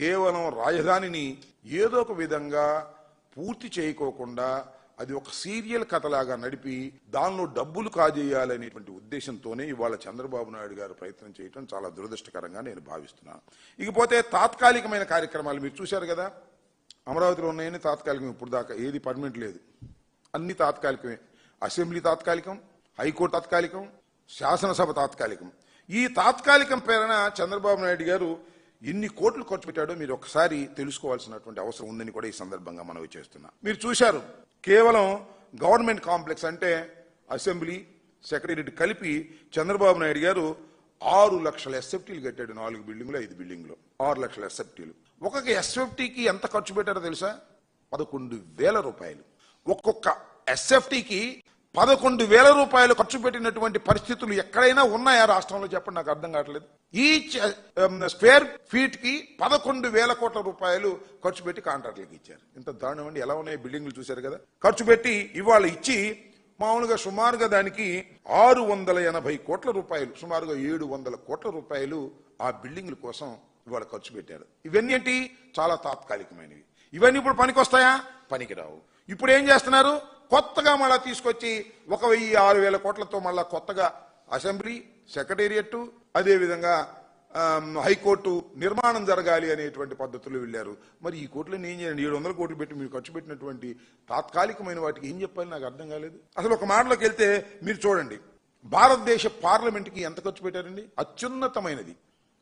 కేవలం రాజధానిని ఏదో ఒక విధంగా పూర్తి చేయకోకుండా అది ఒక సీరియల్ కథలాగా నడిపి దానిలో డబ్బులు కాజేయాలనేటువంటి ఉద్దేశంతోనే ఇవాళ చంద్రబాబు నాయుడు గారు ప్రయత్నం చేయటం చాలా దురదృష్టకరంగా నేను భావిస్తున్నాను. ఇకపోతే తాత్కాలికమైన కార్యక్రమాలు మీరు చూశారు కదా? అమరావతిలో ఉన్నాయని తాత్కాలికం ఇప్పుడు దాకా ఏది పర్మనెంట్ లేదు. అన్ని తాత్కాలికమే. అసెంబ్లీ తాత్కాలికం హైకోర్టు తాత్కాలికం శాసనసభ తాత్కాలికం. ఈ తాత్కాలికం పేరున చంద్రబాబు నాయుడు గారు ఎన్ని కోట్లు ఖర్చు పెట్టాడో మీరు ఒకసారి తెలుసుకోవాల్సినటువంటి అవసరం ఉందని కూడా ఈ సందర్భంగా మనవి చేస్తున్నా. మీరు చూశారు కేవలం గవర్నమెంట్ కాంప్లెక్స్ అంటే అసెంబ్లీ సెక్రటరీ కలిపి చంద్రబాబు నాయుడు గారు ఆరు లక్షల ఎస్ఎఫ్టీలు కట్టాడు నాలుగు బిల్డింగ్లు ఐదు బిల్డింగ్లు. ఆరు లక్షల ఎస్ఎఫ్టీలు. ఒక్కొక్క ఎస్ఎఫ్టీకి ఎంత ఖర్చు పెట్టారో తెలుసా? పదకొండు వేల రూపాయలు. ఒక్కొక్క ఎస్ఎఫ్టీకి పదకొండు వేల రూపాయలు ఖర్చు పెట్టినటువంటి పరిస్థితులు ఎక్కడైనా ఉన్నాయా రాష్ట్రంలో? చెప్పండి నాకు అర్థం కావట్లేదు. ఈ స్క్వేర్ ఫీట్కి పదకొండు వేల కోట్ల రూపాయలు ఖర్చు పెట్టి కాంట్రాక్టులకు ఇచ్చారు. ఇంత దారుణం అండి. ఎలా ఉన్నాయి బిల్డింగ్లు చూశారు కదా? ఖర్చు పెట్టి ఇవాళ ఇచ్చి మామూలుగా సుమారుగా దానికి ఆరు వందల ఎనభై కోట్ల రూపాయలు సుమారుగా ఏడు వందల కోట్ల రూపాయలు ఆ బిల్డింగ్ల కోసం ఇవాళ ఖర్చు పెట్టారు. ఇవన్నీ ఏంటి? చాలా తాత్కాలికమైనవి. ఇవన్నీ ఇప్పుడు పనికొస్తాయా? పనికిరావు. ఇప్పుడు ఏం చేస్తున్నారు? కొత్తగా మళ్ళా తీసుకొచ్చి ఒక వెయ్యి ఆరు వేల కోట్లతో మళ్ళా కొత్తగా అసెంబ్లీ సెక్రటేరియట్ అదేవిధంగా హైకోర్టు నిర్మాణం జరగాలి అనేటువంటి పద్ధతులు వెళ్ళారు. మరి ఈ కోట్లను ఏం చేయండి ఏడు వందల కోట్లు పెట్టి మీరు ఖర్చు పెట్టినటువంటి తాత్కాలికమైన వాటికి ఏం చెప్పాలి? నాకు అర్థం కాలేదు. అసలు ఒక మాటలోకి వెళ్తే మీరు చూడండి. భారతదేశ పార్లమెంట్కి ఎంత ఖర్చు పెట్టారండి? అత్యున్నతమైనది.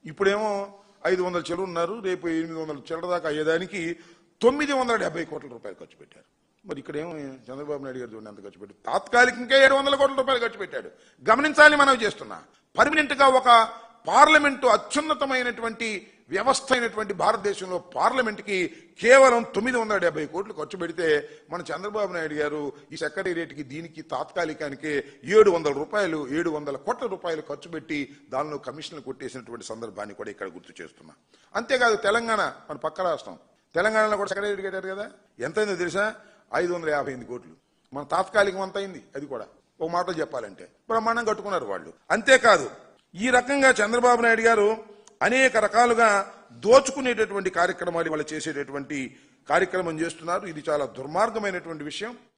ఇప్పుడేమో ఐదు వందల చిల్లర ఉన్నారు. రేపు ఎనిమిది వందల చెరువు దాకా అయ్యేదానికి తొమ్మిది వందల డెబ్బై కోట్ల రూపాయలు ఖర్చు పెట్టారు. మరి ఇక్కడేమో చంద్రబాబు నాయుడు గారు చూడండి ఎంత ఖర్చు పెట్టారు తాత్కాలికంగా ఏడు వందల కోట్ల రూపాయలు ఖర్చు పెట్టాడు. గమనించాలి మనం చేస్తున్నా. పర్మనెంట్గా ఒక పార్లమెంటు అత్యున్నతమైనటువంటి వ్యవస్థ అయినటువంటి భారతదేశంలో పార్లమెంట్కి కేవలం తొమ్మిది వందల డెబ్బై కోట్లు ఖర్చు పెడితే మన చంద్రబాబు నాయుడు గారు ఈ సెక్రటేరియట్కి దీనికి తాత్కాలికానికి ఏడు వందల రూపాయలు ఏడు వందల కోట్ల రూపాయలు ఖర్చు పెట్టి దానిలో కమిషన్లు కొట్టేసినటువంటి సందర్భాన్ని కూడా ఇక్కడ గుర్తు చేస్తున్నా. అంతేకాదు తెలంగాణ మన పక్క రాష్ట్రం. తెలంగాణలో కూడా సెక్రటేరియట్ కట్టారు కదా? ఎంతైందో తెలుసా? ఐదు వందల యాభై ఎనిమిది కోట్లు. మన తాత్కాలికం అంత అయింది అది కూడా. ఒక మాట చెప్పాలంటే. బ్రహ్మాండం కట్టుకున్నారు వాళ్ళు. అంతేకాదు ఈ రకంగా చంద్రబాబు నాయుడు గారు అనేక రకాలుగా దోచుకునేటటువంటి కార్యక్రమాలు వాళ్ళు చేసేటటువంటి కార్యక్రమం చేస్తున్నారు. ఇది చాలా దుర్మార్గమైనటువంటి విషయం.